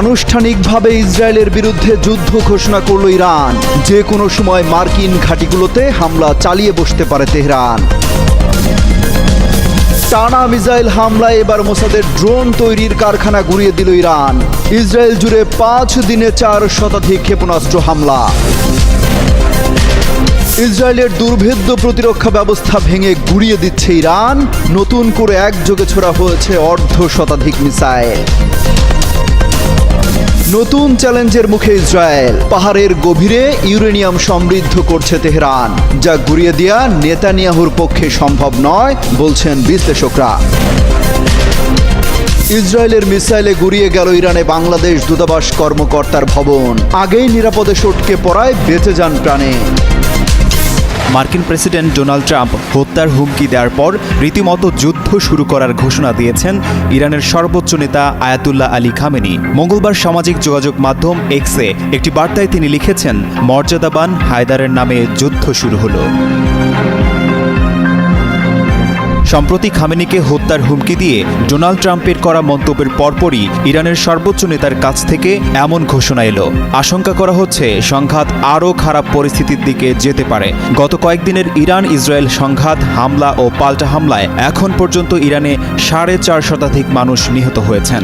আনুষ্ঠানিকভাবে ইসরায়েলের বিরুদ্ধে যুদ্ধ ঘোষণা করল ইরান। যে কোনো সময় মার্কিন ঘাঁটিগুলোতে হামলা চালিয়ে বসতে পারে তেহরান। টানা মিসাইল হামলায় এবার মোসাদের ড্রোন তৈরির কারখানা গুড়িয়ে দিল ইরান। ইসরায়েল জুড়ে পাঁচ দিনে চার শতাধিক ক্ষেপণাস্ত্র হামলা। ইসরায়েলের দুর্ভেদ্য প্রতিরক্ষা ব্যবস্থা ভেঙে গুড়িয়ে দিচ্ছে ইরান। নতুন করে একযোগে ছোড়া হয়েছে অর্ধ শতাধিক মিসাইল। নতুন চ্যালেঞ্জের মুখে ইসরায়েল। পাহাড়ের গভীরে ইউরেনিয়াম সমৃদ্ধ করছে তেহরান। যা ঘুরিয়ে দেয়া নেতানিয়াহুর পক্ষে সম্ভব নয়, বলছেন বিশ্লেষকরা। ইসরায়েলের মিসাইলে গুড়িয়ে গেল ইরানে বাংলাদেশ দূতাবাস কর্মকর্তার ভবন। আগেই নিরাপদে সটকে পড়ায় বেঁচে যান প্রাণে। মার্কিন প্রেসিডেন্ট ডোনাল্ড ট্রাম্প হত্যার হুমকি দেওয়ার পর রীতিমতো যুদ্ধ শুরু করার ঘোষণা দিয়েছেন ইরানের সর্বোচ্চ নেতা আয়াতুল্লাহ আলী খামেনি। মঙ্গলবার সামাজিক যোগাযোগ মাধ্যম এক্সে একটি বার্তায় তিনি লিখেছেন, মর্যাদাবান হায়দারের নামে যুদ্ধ শুরু হলো। সম্প্রতি খামেনিকে হত্যার হুমকি দিয়ে ডোনাল্ড ট্রাম্পের করা মন্তব্যের পরপরই ইরানের সর্বোচ্চ নেতার কাছ থেকে এমন ঘোষণা এলো। আশঙ্কা করা হচ্ছে, সংঘাত আরও খারাপ পরিস্থিতির দিকে যেতে পারে। গত কয়েকদিনের ইরান ইসরায়েল সংঘাত, হামলা ও পাল্টা হামলায় এখন পর্যন্ত ইরানে সাড়ে চার শতাধিক মানুষ নিহত হয়েছেন।